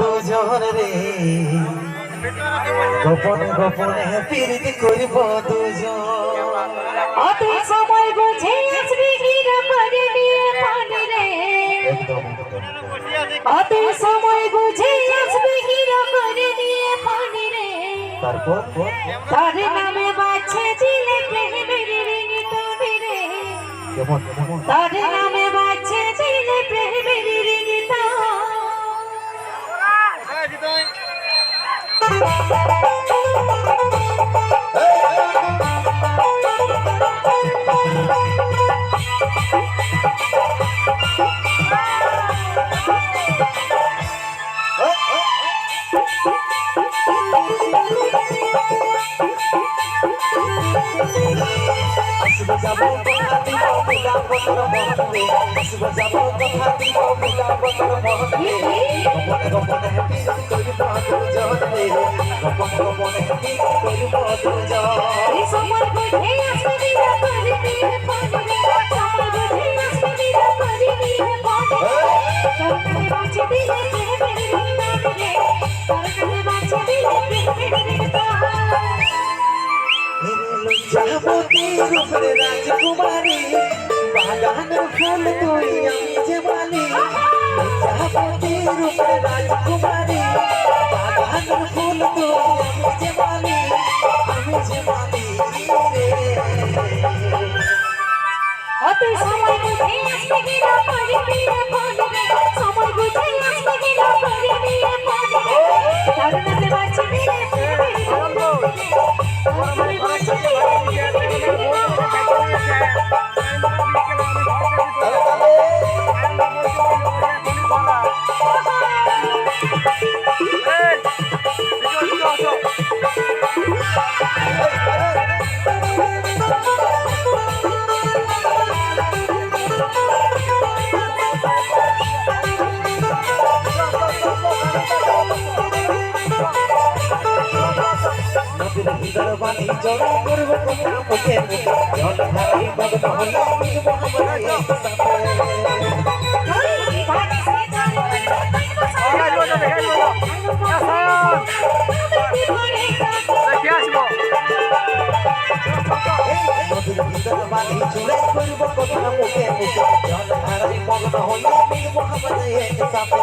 দুজন রে। গোপন গোপনে প্রীতি করিব দুজন। অত সময় বুঝে আসবি গিরা করে নিয়ে পানি রে। একদম অত সময় বুঝে আসবি গিরা করে নিয়ে পানি রে। তারপর? তার নামে কেমন? তার নামে বাছে দিলে প্রেমের রিং আসব যাব কথা দিব বুলাব তোর মহলে আসব যাব কথা দিব বুলাব তোর মহলে গোপনে গোপনে প্রীতি করিব দুজন রে গোপনে গোপনে প্রীতি করিব দুজন এই সময় বুঝে আসবি গিরা করে নিয়ে পানি রে সময় বুঝে আসবি গিরা করে নিয়ে পানি রে তার নামে বাছে দিলে প্রেমের রিং রে তার নামে বাছে দিলে প্রেমের রিং যাবতী রূপে রাজকুমারী বাগান ফুল তুই আমি যে মালি যাবতী রূপে রাজকুমারী নদীর ভিতর বাণী জড়ো কথা মুখে মুখে জল মগ্ন হলে মিলব মহামারী একসাথে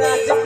রাজকুমারী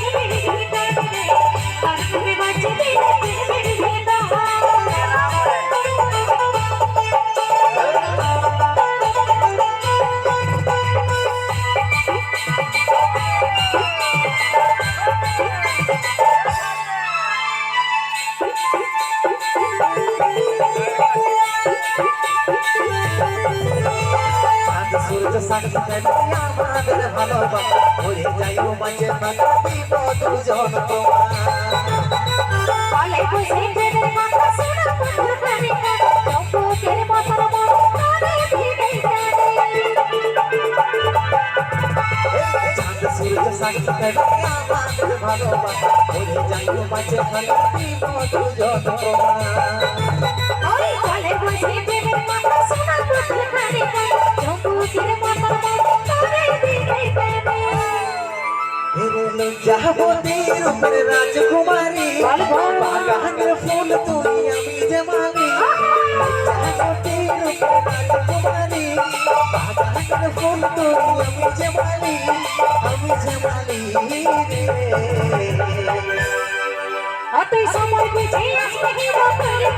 সাক্ষী দেবে আমাদের ভালোবাসা ভরে যাইও মাঝে মাঝে দিব দুজন ভালোবাসা ভরে যাইও মাঝে মাঝে দিব দুজন যাবতী রূপের রাজকুমারী বাগানের ফুল তুই আমি যে মালি যাবতী রূপের রাজকুমারী বাগানের ফুল তুই আমি যে মালি আমি যে মালি রে। অতই সময় বুঝে আসবে গিরা করে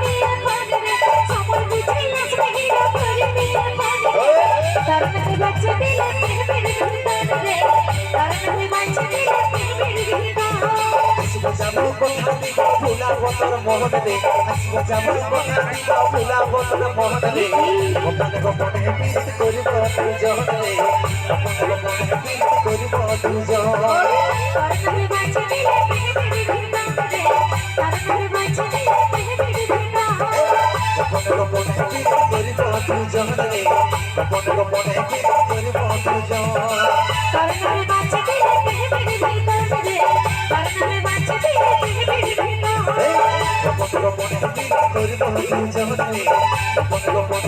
রে তার যাব কথা দিব ভুলাব তোর মোহনে আসব যাব কথা দিব ভুলাব তোর মোহনে গোপনে গোপনে পিরিত করিব দুজনে গোপনে গোপনে পিরিত করিব দুজন করনামে বাঁচে দিলে পেটে ভিন্ন রে করনামে বাঁচে দিলে পেটে ভিন্ন গোপনে গোপনে পিরিত করিব দুজনে গোপনে গোপনে পিরিত করিব দুজন করনামে করিব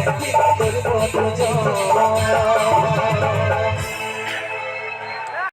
পিরিত করিব দুজন